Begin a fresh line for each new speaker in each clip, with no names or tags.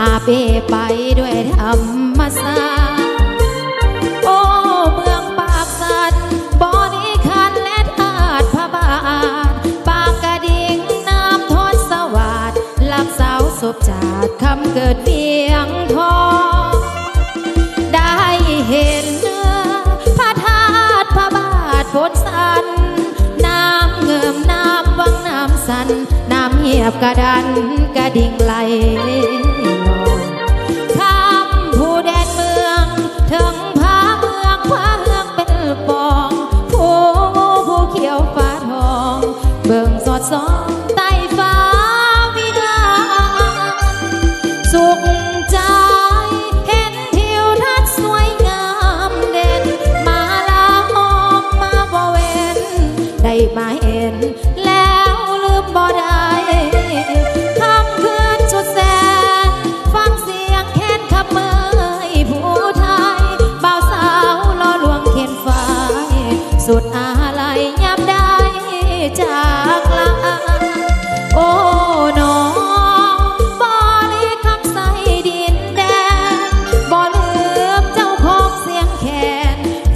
อาเบไปด้วยธรรมศาสตร์โอ้เมืองปากสันบริคันและทาดพระบาทปากกระดิ่งน้ำทศวาสลับเสาวศพจาดคำเกิดเพียงทองได้เห็นเนื้อพระธาตุพระบาทฝนสันน้ำเงิมน้ำวังน้ำสัน งียบกระดันกระดิ่งไหลข้ามผู้แดนเมืองถึงพาเมืองพาเมืองเป็นปองผู้ผู้เขียวฟ้าทอง เบิ่งสอดส่องใต้ฟ้าวิลาสุข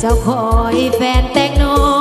เจ้าคอยแฟนแต่งนอง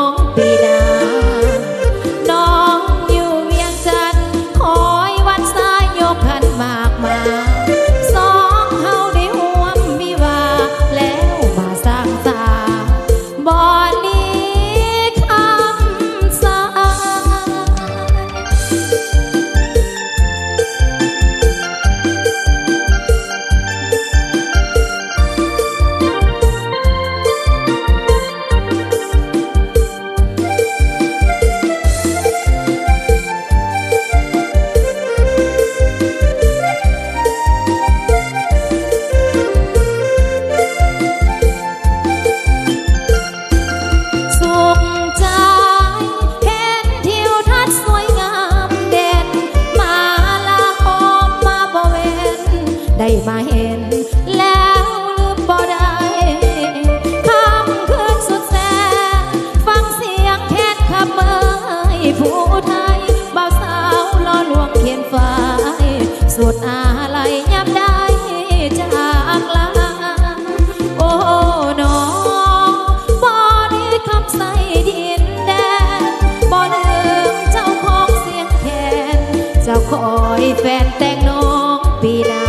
มาเห็น แล้วลืมบ่ได้คำคืนสุดแสนฟังเสียงแค้นขับเมยผู้ไทยบ่าวสาวล่อลวงเขียนฝ่ายสุดอาลัยยับได้จากลาโอ้น้องบ่ได้คำใส่ดินแดนบ่ลืมเจ้าของเสียงแคนเจ้าคอยแฟนแต่งน้องปีน้ำ